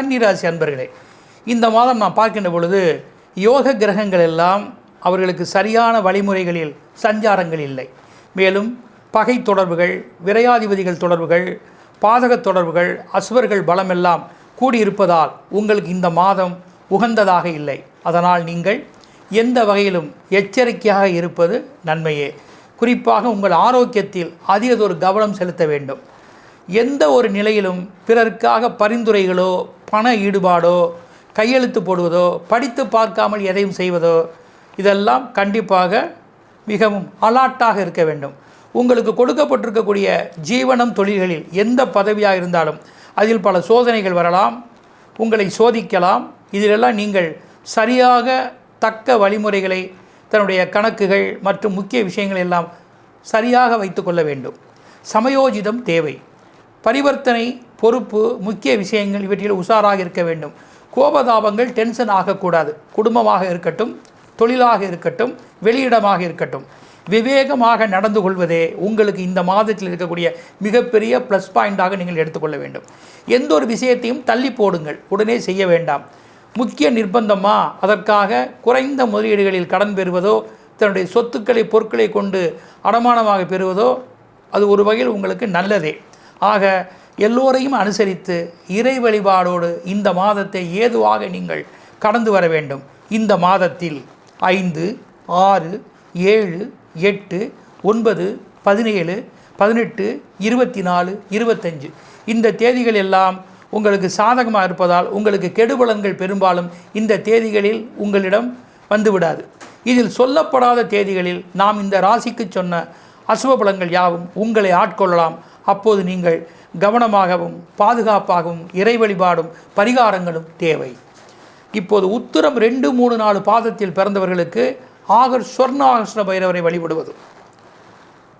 கன்னிராசி அன்பர்களே இந்த மாதம் நான் பார்க்கின்ற பொழுது யோக கிரகங்கள் எல்லாம் அவர்களுக்கு சரியான வழிமுறைகளில் சஞ்சாரங்கள் இல்லை. மேலும் பகை தொடர்புகள் விரையாதிபதிகள் தொடர்புகள் பாதக தொடர்புகள் அசுவர்கள் பலமெல்லாம் கூடியிருப்பதால் உங்களுக்கு இந்த மாதம் உகந்ததாக இல்லை. அதனால் நீங்கள் எந்த வகையிலும் எச்சரிக்கையாக இருப்பது நன்மையே. குறிப்பாக உங்கள் ஆரோக்கியத்தில் அதிகதொரு கவனம் செலுத்த வேண்டும். எந்த ஒரு நிலையிலும் பிறருக்காக பரிந்துரைகளோ பண ஈடுபாடோ கையெழுத்து போடுவதோ படித்து பார்க்காமல் எதையும் செய்வதோ இதெல்லாம் கண்டிப்பாக மிகவும் அலாட்டாக இருக்க வேண்டும். உங்களுக்கு கொடுக்கப்பட்டிருக்கக்கூடிய ஜீவனம் தொழில்களில் எந்த பதவியாக இருந்தாலும் அதில் பல சோதனைகள் வரலாம் உங்களை சோதிக்கலாம். இதிலெல்லாம் நீங்கள் சரியாக தக்க வழிமுறைகளை தன்னுடைய கணக்குகள் மற்றும் முக்கிய விஷயங்கள் எல்லாம் சரியாக வைத்துக்கொள்ள வேண்டும். சமயோஜிதம் தேவை. பரிவர்த்தனை பொறுப்பு முக்கிய விஷயங்கள் இவற்றில் உஷாராக இருக்க வேண்டும். கோபதாபங்கள் டென்ஷன் ஆகக்கூடாது. குடும்பமாக இருக்கட்டும் தொழிலாக இருக்கட்டும் வெளியிடமாக இருக்கட்டும். விவேகமாக நடந்து கொள்வதே உங்களுக்கு இந்த மாதத்தில் இருக்கக்கூடிய மிகப்பெரிய ப்ளஸ் பாயிண்டாக நீங்கள் எடுத்துக்கொள்ள வேண்டும். எந்த ஒரு விஷயத்தையும் தள்ளி போடுங்கள். உடனே செய்ய வேண்டாம். முக்கிய நிர்பந்தமா? அதற்காக குறைந்த முதலீடுகளில் கடன் பெறுவதோ தன்னுடைய சொத்துக்களை பொருட்களை கொண்டு அடமானமாக பெறுவதோ அது ஒரு வகையில் உங்களுக்கு நல்லதே. ஆக எல்லோரையும் அனுசரித்து இறை வழிபாடோடு இந்த மாதத்தை ஏதுவாக நீங்கள் கடந்து வர வேண்டும். இந்த மாதத்தில் ஐந்து ஆறு ஏழு எட்டு ஒன்பது பதினேழு பதினெட்டு இருபத்தி நாலு இருபத்தஞ்சு. இந்த தேதிகள் எல்லாம் உங்களுக்கு சாதகமாக இருப்பதால் உங்களுக்கு கெடுபலன்கள் பெரும்பாலும் இந்த தேதிகளில் உங்களிடம் வந்துவிடாது. இதில் சொல்லப்படாத தேதிகளில் நாம் இந்த ராசிக்கு சொன்ன அசுவ பலங்கள் யாவும் உங்களை ஆட்கொள்ளலாம். அப்போது நீங்கள் கவனமாகவும் பாதுகாப்பாகவும் இறை வழிபாடும் பரிகாரங்களும் தேவை. இப்போது உத்தரம் ரெண்டு மூணு நாலு பாதத்தில் பிறந்தவர்களுக்கு ஆகர் சொர்ணாகிருஷ்ண பைரவரை வழிபடுவதும்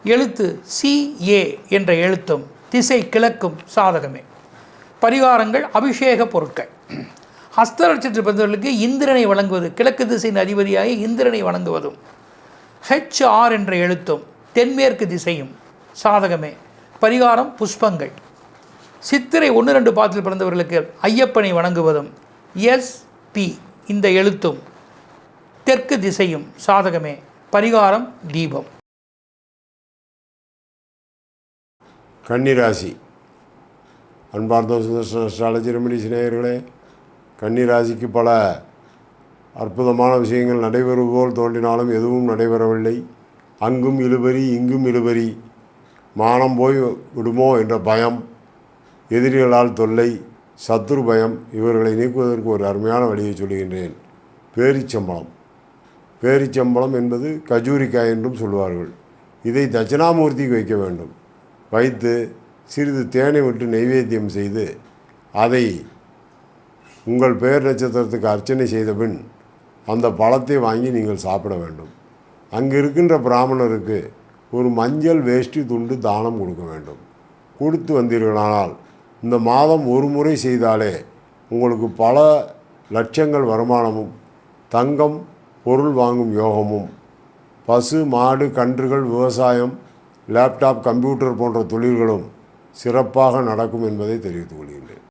எழுத்து சி ஏ என்ற எழுத்தும் திசை கிழக்கும் சாதகமே. பரிகாரங்கள் அபிஷேக பொருட்கள். ஹஸ்த நட்சத்திர பிறந்தவர்களுக்கு இந்திரனை வழங்குவது கிழக்கு திசையின் அதிபதியாகி இந்திரனை வழங்குவதும் ஹெச் ஆர் என்ற எழுத்தும் தென்மேற்கு திசையும் சாதகமே. பரிகாரம் புஷ்பங்கள். சித்திரை ஒன்று ரெண்டு பாத்தில் பிறந்தவர்களுக்கு ஐயப்பனை வணங்குவதும் எஸ். பி. இந்த எழுத்தும் தெற்கு திசையும் சாதகமே. பரிகாரம் தீபம். கன்னிராசி. அன்பார்ந்த சுதர்ஷன அஸ்ட்ராலஜி ரெமடி சிநேயர்களே கன்னிராசிக்கு பல அற்புதமான விஷயங்கள் நடைபெறுவோல் போல் தோன்றினாலும் எதுவும் நடைபெறவில்லை. அங்கும் இழுபறி இங்கும் இழுபறி. மானம் போய் விடுமோ என்ற பயம் எதிரிகளால் தொல்லை சத்துரு பயம் இவர்களை நீக்குவதற்கு ஒரு அருமையான வழியை சொல்லுகின்றேன். பேரிச்சம்பளம். பேரிச்சம்பளம் என்பது கஜூரிக்காய் என்றும் சொல்வார்கள். இதை தட்சிணாமூர்த்திக்கு வைக்க வேண்டும். வைத்து சிறிது தேனை விட்டு நைவேத்தியம் செய்து அதை உங்கள் பெயர் நட்சத்திரத்துக்கு அர்ச்சனை செய்த பின் அந்த பழத்தை வாங்கி நீங்கள் சாப்பிட வேண்டும். அங்கு இருக்கின்ற பிராமணருக்கு ஒரு மஞ்சள் வேஷ்டி துண்டு தானம் கொடுக்க வேண்டும். கொடுத்து வந்தீர்களானால் இந்த மாதம் ஒரு முறை செய்தாலே உங்களுக்கு பல லட்சங்கள் வருமானமும் தங்கம் பொருள் வாங்கும் யோகமும். பசு மாடு கன்றுகள் விவசாயம் லேப்டாப் கம்ப்யூட்டர் போன்ற தொழில்களும் சிறப்பாக நடக்கும் என்பதை தெரிவித்துக் கொள்கின்றேன்.